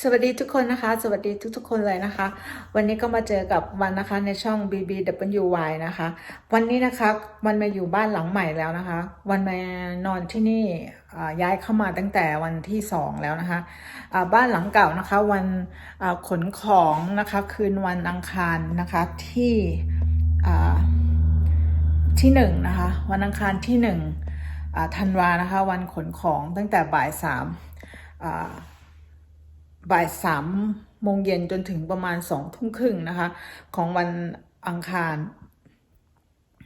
สวัสดีทุกคนนะคะ สวัสดีทุกๆ คนเลยนะคะ วันนี้ก็มาเจอกับวันนะคะในช่อง BBWY นะคะ วันนี้นะคะวันมาอยู่บ้านหลังใหม่แล้วนะคะ วันมานอนที่นี่ย้ายเข้ามาตั้งแต่วันที่สองแล้วนะคะบ้านหลังเก่านะคะ วันขนของนะคะคืนวันอังคารนะคะที่ที่หนึ่งนะคะ วันอังคารที่หนึ่งธันวานะคะ วันขนของตั้งแต่บ่ายสามอ่า บ่ายสามโมงเย็นจนถึงประมาณสองทุ่มครึ่งนะคะ ของวันอังคาร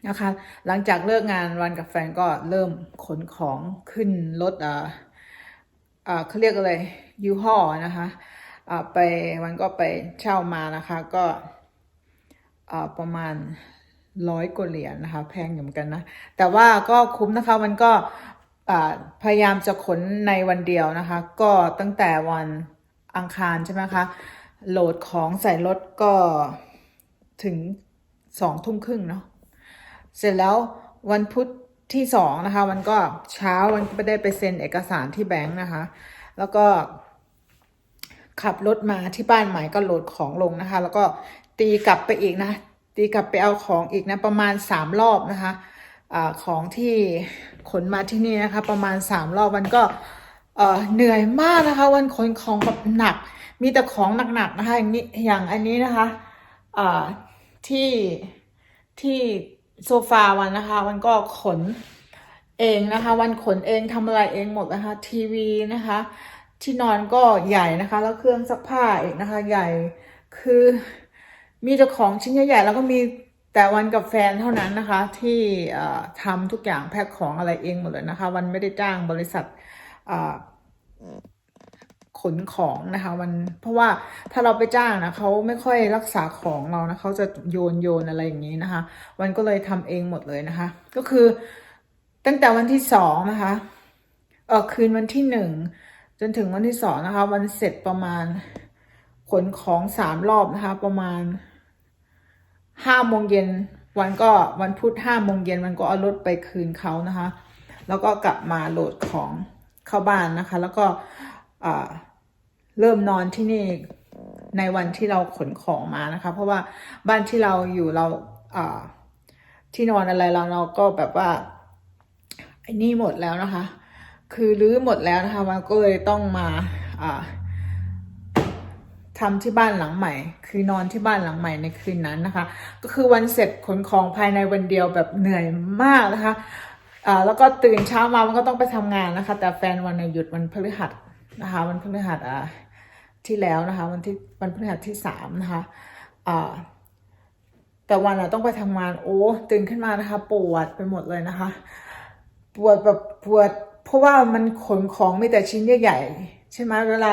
นะคะ หลังจากเลิกงานวันกับแฟนก็เริ่มขนของขึ้นรถอ่าอ่าเขาเรียกอะไรยูห่อนะคะอ่าไปวันก็ไปเช่ามานะคะก็อ่าประมาณร้อยกว่าเหรียญนะคะ แพงอยู่เหมือนกันนะ แต่ว่าก็คุ้มนะคะมันก็พยายามจะขนในวันเดียวนะคะ ก็ตั้งแต่วัน อังคารใช่ไหมคะ โหลดของใส่รถก็ถึงสองทุ่มครึ่งเนาะ เสร็จแล้ววันพุธที่สองนะคะ มันก็เช้าวันก็ได้ไปเซ็นเอกสารที่แบงค์นะคะ แล้วก็ขับรถมาที่บ้านใหม่ก็โหลดของลงนะคะ แล้วก็ตีกลับไปอีกนะ ตีกลับไปเอาของอีกนะ ประมาณสามรอบนะคะอาของที่ขนมาที่นี่นะคะ ประมาณสามรอบมันก็ เหนื่อยมากนะคะวันขนของแบบหนัก มีแต่ของหนักๆนะคะอย่างนี้อย่างอันนี้นะคะอ่าที่ที่โซฟาวันนะคะมันก็ขนเองนะคะ วันขนเองทำอะไรเองหมดนะคะ ทีวีนะคะ ที่นอนก็ใหญ่นะคะ แล้วเครื่องซักผ้าอีกนะคะ ใหญ่คือมีแต่ของชิ้นใหญ่ๆแล้วก็มีแต่วันกับแฟนเท่านั้นนะคะ ที่ทำทุกอย่างแพ็คของอะไรเองหมดเลยนะคะ วันไม่ได้จ้างบริษัท ขนของนะคะวันเพราะว่าถ้าเราไปจ้างนะเขาไม่ค่อยรักษาของเรานะเขาจะโยนโยนอะไรอย่างนี้นะคะ วันก็เลยทำเองหมดเลยนะคะ ก็คือตั้งแต่วันที่สองนะคะเออคืนวันที่หนึ่งจนถึงวันที่สองนะคะ วันเสร็จประมาณขนของสามรอบนะคะ ประมาณห้าโมงเย็นวันก็วันพุธห้าโมงเย็นมันก็เอารถไปคืนเขานะคะ แล้วก็กลับมาโหลดของ เข้าบ้านนะคะ แล้วก็เริ่มนอนที่นี่ในวันที่เราขนของมานะคะ เพราะว่าบ้านที่เราอยู่เราที่นอนอะไรเราเราก็แบบว่าไอ้นี่หมดแล้วนะคะ คือรื้อหมดแล้วนะคะ มันก็เลยต้องมาอ่าทำที่บ้านหลังใหม่ คือนอนที่บ้านหลังใหม่ในคืนนั้นนะคะ ก็คือวันเสร็จขนของภายในวันเดียวแบบเหนื่อยมากนะคะ อ่าแล้วก็ตื่นเช้ามามันก็ต้องไปทำงานนะคะ แต่แฟนวันน่ะหยุดวันพฤหัสนะคะวันพฤหัสอ่าที่แล้วนะคะวันที่วันพฤหัสที่สามนะคะอ่าแต่วันอะต้องไปทำงานโอ้ตื่นขึ้นมานะคะ ปวดไปหมดเลยนะคะ ปวดแบบปวด เพราะว่ามันขนของมีแต่ชิ้นใหญ่ๆใช่ไหมเวลา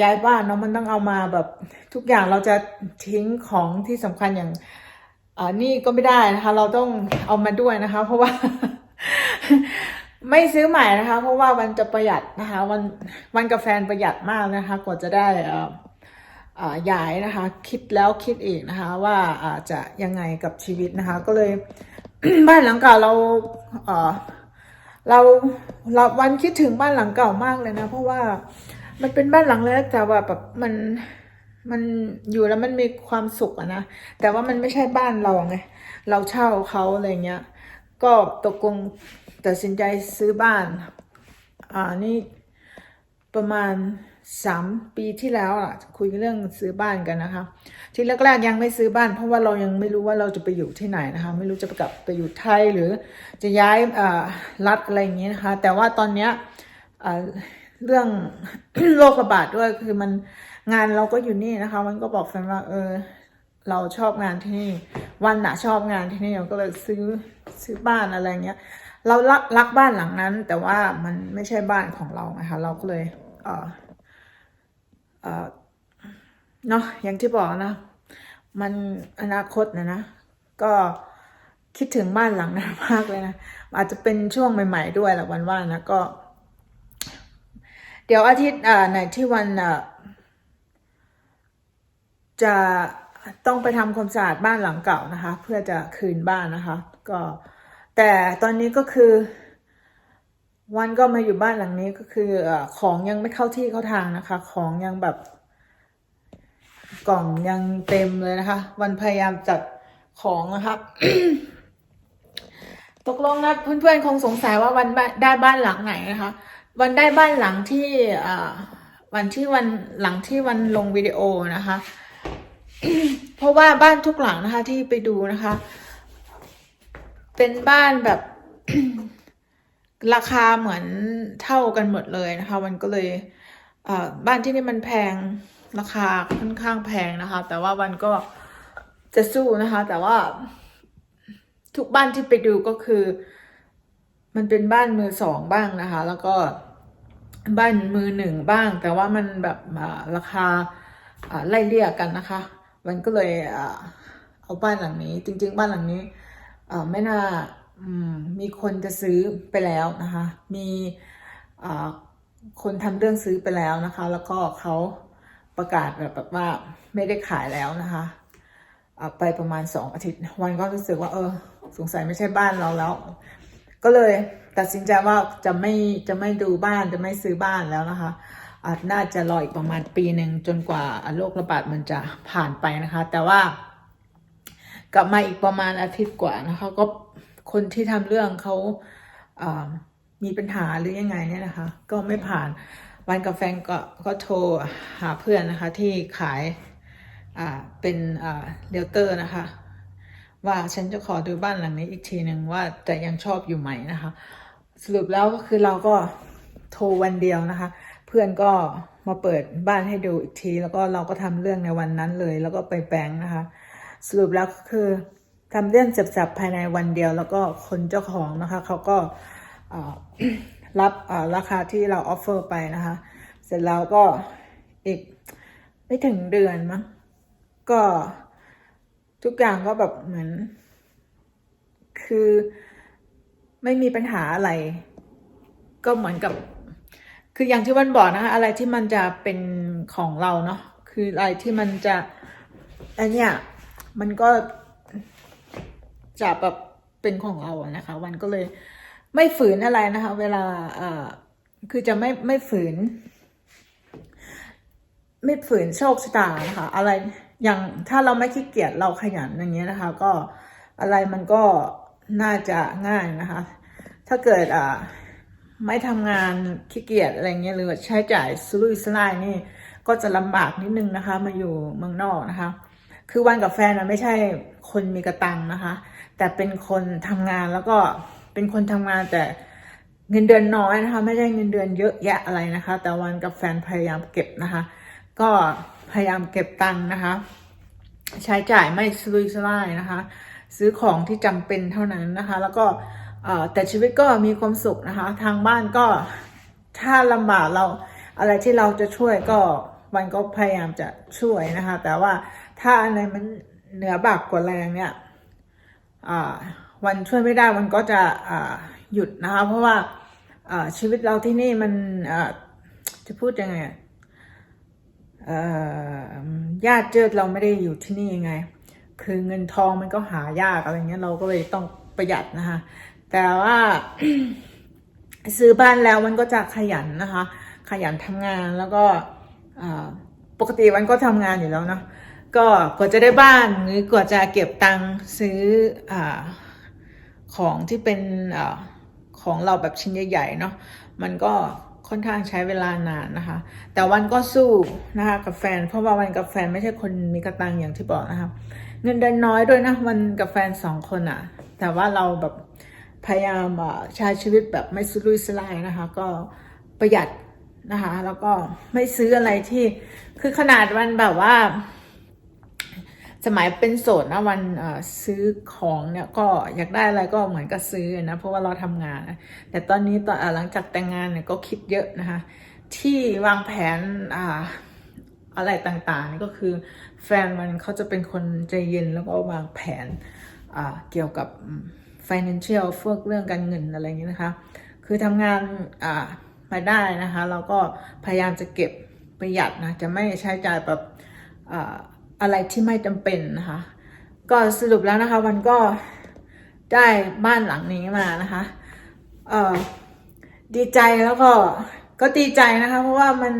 ย้ายบ้านเนาะมันต้องเอามาแบบทุกอย่างเราจะทิ้งของที่สำคัญอย่าง นี่ก็ไม่ได้นะคะ เราต้องเอามาด้วยนะคะ เพราะว่า ไม่ซื้อใหม่นะคะ เพราะว่ามันจะประหยัดนะคะวันวันกับแฟนประหยัดมากนะคะ กว่าจะได้อ่ออ่าย้ายนะคะ คิดแล้วคิดอีกนะคะ ว่าอาจะยังไงกับชีวิตนะคะ ก็เลยบ้านหลังเก่าเราเอ่อเราเราวันคิดถึงบ้านหลังเก่ามากเลยนะ เพราะว่ามันเป็นบ้านหลังเล็กแต่ว่าแบบมัน มันอยู่แล้วมันมีความสุขอะนะ แต่ว่ามันไม่ใช่บ้านเราไง เราเช่าเขาอะไรเงี้ย ก็ตกลงตัดสินใจซื้อบ้าน อ่า นี่ประมาณสามปีที่แล้วอะ คุยเรื่องซื้อบ้านกันนะคะ ที่แรกๆยังไม่ซื้อบ้าน เพราะว่าเรายังไม่รู้ว่าเราจะไปอยู่ที่ไหนนะคะ ไม่รู้จะไปกลับไปอยู่ไทยหรือจะย้ายอ่ารัฐอะไรอย่างนี้นะคะ แต่ว่าตอนเนี้ยอ่า เรื่องโรคระบาดด้วยคือมันงานเราก็อยู่นี่นะคะ มันก็บอกแฟนว่า เออ เราชอบงานที่นี่ วันนะชอบงานที่นี่เราก็เลยซื้อซื้อบ้านอะไรเงี้ย เรารักรักบ้านหลังนั้น แต่ว่ามันไม่ใช่บ้านของเรานะคะเราก็เลย เออเออเนาะอย่างที่บอกนะ มันอนาคตนะนะก็คิดถึงบ้านหลังนั้นมากเลยนะอาจจะเป็นช่วงใหม่ ๆ ด้วยแหละวันว่านะก็ เดี๋ยวอาทิตย์ไหนที่วันจะต้องไปทำความสะอาดบ้านหลังเก่านะคะ เพื่อจะคืนบ้านนะคะ ก็แต่ตอนนี้ก็คือ วันก็มาอยู่บ้านหลังนี้ก็คือเอ่อของยังไม่เข้าที่เข้าทางนะคะ ของยังแบบกล่องยังเต็มเลยนะคะ วันพยายามจัดของนะครับ ตกลงนะเพื่อนๆคงสงสัยว่าวันได้บ้านหลังไหนนะคะ วันได้บ้านหลังที่วันที่วันหลังที่วันลงวิดีโอนะคะ เพราะว่าบ้านทุกหลังนะคะที่ไปดูนะคะ เป็นบ้านแบบราคาเหมือนเท่ากันหมดเลยนะคะ มันก็เลยบ้านที่นี่มันแพงราคาค่อนข้างแพงนะคะ แต่ว่าวันก็จะสู้นะคะ แต่ว่า ทุกบ้านที่ไปดูก็คือ มันเป็นบ้านมือสองบ้างนะคะ แล้วก็บ้านมือหนึ่งบ้าง แต่ว่ามันแบบราคาไล่เลี่ยกันนะคะ มันก็เลยอเอาบ้านหลังนี้ จริง ๆ บ้านหลังนี้ไม่น่ามีคนจะซื้อไปแล้วนะคะ มีคนทำเรื่องซื้อไปแล้วนะคะ แล้วก็เขาประกาศแบบแบบว่าไม่ได้ขายแล้วนะคะไปประมาณสองอาทิตย์ วันก็รู้สึกว่าเออ สงสัยไม่ใช่บ้านเราแล้ว ก็เลยตัดสินใจว่าจะไม่จะไม่ดูบ้านจะไม่ซื้อบ้านแล้วนะคะอาจน่าจะรออีกประมาณปีหนึ่งจนกว่าโรคระบาดมันจะผ่านไปนะคะ แต่ว่ากลับมาอีกประมาณอาทิตย์กว่านะคะ ก็คนที่ทำเรื่องเขาอ่ามีปัญหาหรือยังไงเนี่ยนะคะ ก็ไม่ผ่านวันกับแฟก็ก็โทรหาเพื่อนนะคะที่ขายเป็นอ่าเดลเตอร์นะคะ ว่าฉันจะขอดูบ้านหลังนี้อีกทีหนึ่งว่าจะยังชอบอยู่ไหมนะคะ สรุปแล้วก็คือเราก็โทรวันเดียวนะคะ เพื่อนก็มาเปิดบ้านให้ดูอีกที แล้วก็เราก็ทำเรื่องในวันนั้นเลย แล้วก็ไปแปลงนะคะ สรุปแล้วก็คือทำเรื่องจับๆภายในวันเดียว แล้วก็คนเจ้าของนะคะเขาก็รับราคาที่เราออฟเฟอร์ไปนะคะ เสร็จแล้วก็อีกไม่ถึงเดือนมั้งก็ ทุกอย่างก็แบบเหมือน คือไม่มีปัญหาอะไร ก็เหมือนกับ คืออย่างที่วันบอกนะคะ อะไรที่มันจะเป็นของเราเนาะคืออะไรที่มันจะอันเนี้ยมันก็จะแบบเป็นของเราอะนะคะ วันก็เลยไม่ฝืนอะไรนะคะ เวลาเอ่อคือจะไม่ไม่ฝืน ไม่ฝืนโชคชะตานะคะอะไร อย่างถ้าเราไม่ขี้เกียจเราขยันอย่างเงี้ยนะคะ ก็อะไรมันก็น่าจะง่ายนะคะ ถ้าเกิดอ่าไม่ทำงานขี้เกียจอะไรเงี้ยหรือใช้จ่ายสุรุ่ยสุร่ายนี่ ก็จะลำบากนิดนึงนะคะ มาอยู่เมืองนอกนะคะ คือวันกับแฟนนะไม่ใช่คนมีกระตังนะคะ แต่เป็นคนทำงานแล้วก็เป็นคนทำงานแต่เงินเดือนน้อยนะคะ ไม่ได้เงินเดือนเยอะแยะอะไรนะคะ แต่วันกับแฟนพยายามเก็บนะคะ ก็ พยายามเก็บตังค์นะคะ ใช้จ่ายไม่สุรุ่ยสุร่ายนะคะ ซื้อของที่จำเป็นเท่านั้นนะคะ แล้วก็แต่ชีวิตก็มีความสุขนะคะ ทางบ้านก็ถ้าลำบากเราอะไรที่เราจะช่วยก็วันก็พยายามจะช่วยนะคะ แต่ว่าถ้าอันไหนมันเหนือบากกว่าแรงเนี่ยวันช่วยไม่ได้วันก็จะหยุดนะคะ เพราะว่าชีวิตเราที่นี่มันจะพูดยังไง ญาติเจิดเราไม่ได้อยู่ที่นี่ยังไง คือเงินทองมันก็หายากอะไรเงี้ยเราก็เลยต้องประหยัดนะคะแต่ว่าซื้อบ้านแล้วมันก็จะขยันนะคะ ขยันทำงานแล้วก็ปกติวันก็ทำงานอยู่แล้วเนาะก็กว่าจะได้บ้านหรือกว่าจะเก็บตังค์ซื้ออของที่เป็นอของเราแบบชิ้นใหญ่ๆเนาะมันก็ ค่อนข้างใช้เวลานานนะคะ แต่วันก็สู้นะคะกับแฟน เพราะว่าวันกับแฟนไม่ใช่คนมีกระตังอย่างที่บอกนะคะเงินเดือนน้อยด้วยนะวันกับแฟนสองคนอะแต่ว่าเราแบบพยายามใช้ชีวิตแบบไม่สุรุ่ยสุร่ายนะคะ ก็ประหยัดนะคะ แล้วก็ไม่ซื้ออะไรที่คือขนาดวันแบบว่า สมัยเป็นโสดนะวันซื้อของเนี่ยก็อยากได้อะไรก็เหมือนกับซื้อนะเพราะว่าเราทำงาน แต่ตอนนี้ตอนหลังจากแต่งงานเนี่ยก็คิดเยอะนะคะ ที่วางแผนอ่าอะไรต่างๆนี่ก็คือแฟนมันเขาจะเป็นคนใจเย็นแล้วก็วางแผนอ่าเกี่ยวกับ financial พวกเรื่องการเงินอะไรอย่างนี้นะคะ คือทำงานอ่ามาได้นะคะ เราก็พยายามจะเก็บประหยัดนะ จะไม่ใช้จ่ายแบบ อะไรที่ไม่จำเป็นนะคะ ก็สรุปแล้วนะคะวันก็ได้บ้านหลังนี้มานะคะเออดีใจแล้วก็ก็ดีใจนะคะ เพราะว่ามัน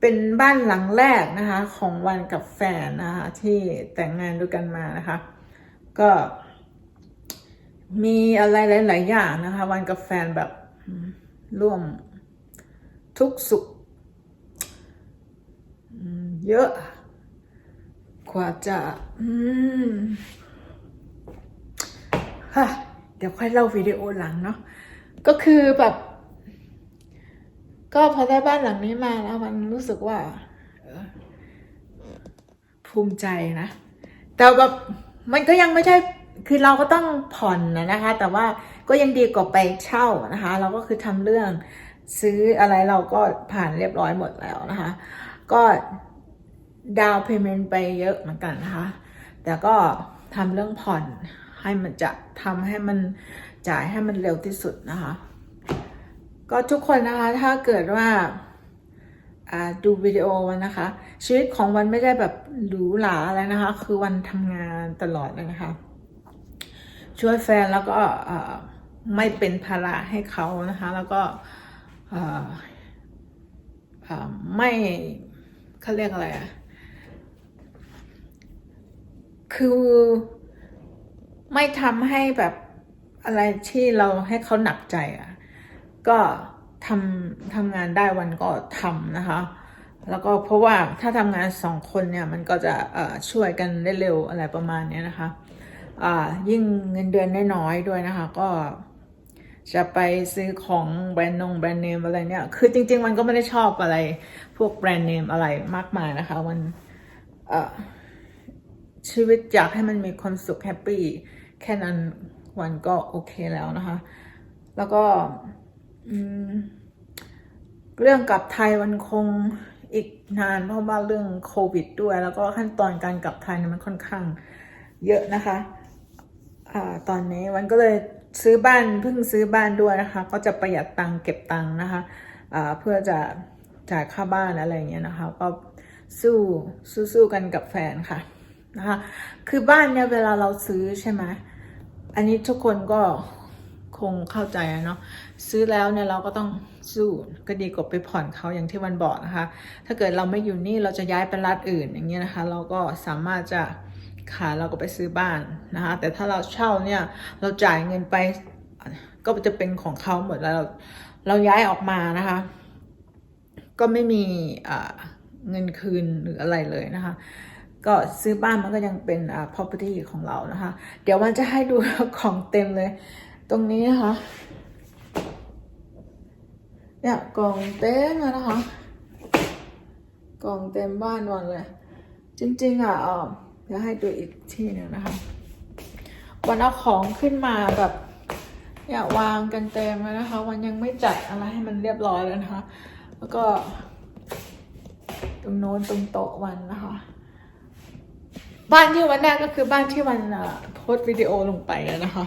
เป็นบ้านหลังแรกนะคะ ของวันกับแฟนนะคะที่แต่งงานด้วยกันมานะคะ ก็ มีอะไรหลาย ๆ อย่างนะคะ วันกับแฟนแบบร่วมทุกข์สุขเยอะ กว่าจะ อืมฮะเดี๋ยวค่อยเล่าวิดีโอหลังเนาะก็คือแบบ ก็พอได้บ้านหลังนี้มาแล้วมันรู้สึกว่าภูมิใจนะ แต่แบบมันก็ยังไม่ใช่คือเราก็ต้องผ่อนนะนะคะ แต่ว่าก็ยังดีกว่าไปเช่านะคะ เราก็คือทำเรื่องซื้ออะไรเราก็ผ่านเรียบร้อยหมดแล้วนะคะ ก็ ดาวเพย์เมนต์ไปเยอะเหมือนกันนะคะ แต่ก็ทำเรื่องผ่อนให้มันจะทำให้มันจ่ายให้มันเร็วที่สุดนะคะ ก็ทุกคนนะคะถ้าเกิดว่าดูวิดีโอวันนะคะ ชีวิตของวันไม่ได้แบบหรูหราอะไรนะคะ คือวันทำงานตลอดเลยนะคะ ช่วยแฟนแล้วก็ไม่เป็นภาระให้เขานะคะ แล้วก็ไม่เขาเรียกอะไรอะ คือไม่ทำให้แบบอะไรที่เราให้เขาหนักใจอะก็ทำทำงานได้วันก็ทำนะคะ แล้วก็เพราะว่าถ้าทำงานสองคนเนี่ยมันก็จะช่วยกันได้เร็วอะไรประมาณเนี้ยนะคะยิ่งเงินเดือนน้อยๆด้วยนะคะ ก็จะไปซื้อของแบรนด์นงแบรนด์เนมอะไรเนี่ย คือจริง ๆ มันก็ไม่ได้ชอบอะไร พวกแบรนด์เนมอะไรมากมายนะคะ มัน เออ ชีวิตอยากให้มันมีความสุขแฮปปี้แค่นั้นวันก็โอเคแล้วนะคะ แล้วก็เรื่องกลับไทยมันคงอีกนานเพราะว่าเรื่องโควิดด้วย แล้วก็ขั้นตอนการกลับไทยเนี่ยมันค่อนข้างเยอะนะคะอ่าตอนนี้วันก็เลยซื้อบ้านเพิ่งซื้อบ้านด้วยนะคะ ก็จะประหยัดตังค์เก็บตังค์นะคะอ่าเพื่อจะจ่ายค่าบ้านอะไรอย่างเงี้ยนะคะ ก็สู้สู้สู้กันกับแฟนค่ะ นะคะคือบ้านเนี่ยเวลาเราซื้อใช่ไหมอันนี้ทุกคนก็คงเข้าใจอะเนาะซื้อแล้วเนี่ยเราก็ต้องสู้ก็ดีกว่าไปผ่อนเขาอย่างที่วันบอกนะคะ ถ้าเกิดเราไม่อยู่นี่เราจะย้ายไปรัฐอื่นอย่างเงี้ยนะคะ เราก็สามารถจะขายเราก็ไปซื้อบ้านนะคะแต่ถ้าเราเช่าเนี่ยเราจ่ายเงินไปก็จะเป็นของเขาหมดแล้วเราเราย้ายออกมานะคะ ก็ไม่มีเงินคืนหรืออะไรเลยนะคะ ก็ซื้อบ้านมันก็ยังเป็นอ่า property ของเรานะคะ เดี๋ยววันจะให้ดูของเต็มเลย ตรงนี้นะคะ เนี่ยกล่องเต็มเลยนะคะ กล่องเต็มบ้านวันเลย จริง ๆ อะเออเดี๋ยวให้ดูอีกที่หนึ่งนะคะวันเอาของขึ้นมาแบบเนี่ยวางกันเต็มเลยนะคะ วันยังไม่จัดอะไรให้มันเรียบร้อยเลยนะคะ แล้วก็ ตรงโน้นตรงโต๊ะวันนะคะ บ้านที่วันแรกก็คือบ้านที่วันโพสต์วิดีโอลงไปนะคะ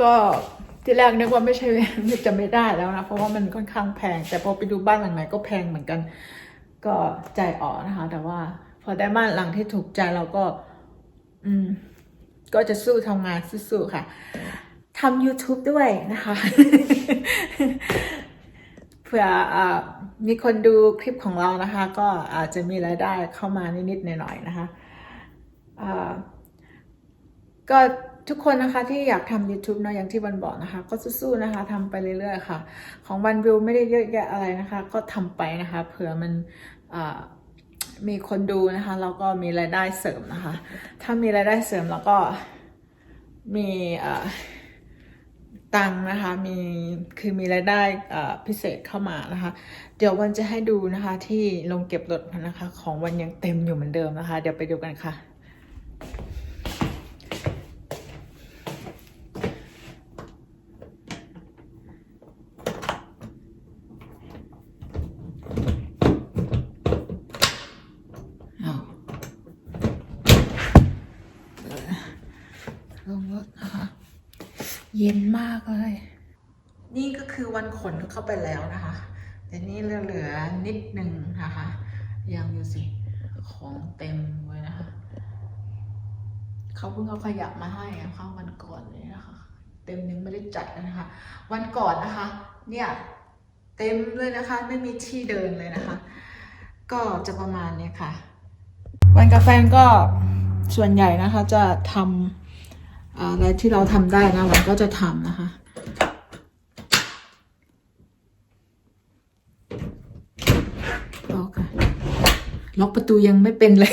ก็ที่แรกนึกว่าไม่ใช่จะไม่ได้แล้วนะเพราะว่ามันค่อนข้างแพง แต่พอไปดูบ้านหลังไหนก็แพงเหมือนกัน ก็ใจอ่อนนะคะ แต่ว่าพอได้บ้านหลังที่ถูกใจเราก็ อืม ก็จะสู้ทำงานสู้ๆค่ะทำ YouTube ด้วยนะคะ เผื่ออมีคนดูคลิปของเรานะคะ ก็อาจจะมีรายได้เข้ามานิดๆหน่อยๆนะคะก็ทุกคนนะคะที่อยากทำ YouTube เนอะอย่างที่วันบอกนะคะ ก็สู้ๆนะคะทำไปเรื่อยๆค่ะ ของวันวิวไม่ได้เยอะแยะอะไรนะคะ ก็ทำไปนะคะเผื่อมันมีคนดูนะคะแล้วก็มีรายได้เสริมนะคะ ถ้ามีรายได้เสริมแล้วก็มีอ่า ตังนะคะมีคือมีรายได้พิเศษเข้ามานะคะ เดี๋ยววันจะให้ดูนะคะที่ลงเก็บรถนะคะ ของวันยังเต็มอยู่เหมือนเดิมนะคะ เดี๋ยวไปดูกันค่ะ เอาลงรถนะคะ เย็นมากเลย นี่ก็คือวันขนเข้าไปแล้วนะคะ แต่นี่เหลือนิดหนึ่งนะคะ ยังอยู่สิ ของเต็มเลยนะคะ เขาเพิ่งเอาขยะมาให้อะเข้าวันก่อนเลยนะคะ เต็มยังไม่ได้จัดนะคะ วันก่อนนะคะ เนี่ยเต็มเลยนะคะ ไม่มีที่เดินเลยนะคะ ก็จะประมาณนี้ค่ะ วันกับแฟก็ส่วนใหญ่นะคะจะทำ อะไรที่เราทำได้นะวันก็จะทำนะคะล็อกค่ะล็อกประตูยังไม่เป็นเลย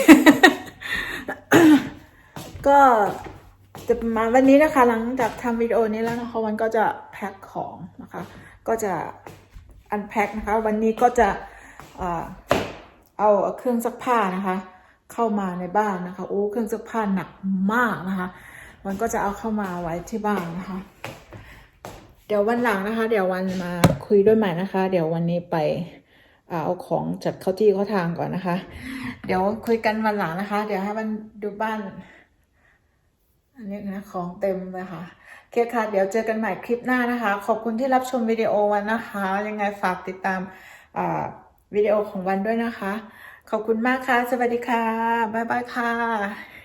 ก็จะประมาณวันนี้นะคะ หลังจากทำวิดีโอนี้แล้วนะคะวันก็จะแพ็คของนะคะ ก็จะอันแพ็คนะคะ วันนี้ก็จะเอาเครื่องซักผ้านะคะ เข้ามาในบ้านนะคะ โอ้ เครื่องซักผ้าหนักมากนะคะ วันก็จะเอาเข้ามาไว้ที่บ้านนะคะ เดี๋ยววันหลังนะคะ เดี๋ยววันมาคุยด้วยใหม่นะคะ เดี๋ยววันนี้ไปเอาของจัดเข้าที่เข้าทางก่อนนะคะ เดี๋ยวคุยกันวันหลังนะคะ เดี๋ยวให้มันดูบ้าน อันนี้นะของเต็มเลยค่ะโอเคค่ะ เดี๋ยวเจอกันใหม่คลิปหน้านะคะ ขอบคุณที่รับชมวิดีโอวันนะคะ ยังไงฝากติดตามวิดีโอของวันด้วยนะคะ ขอบคุณมากค่ะ สวัสดีค่ะ บ๊ายบายค่ะ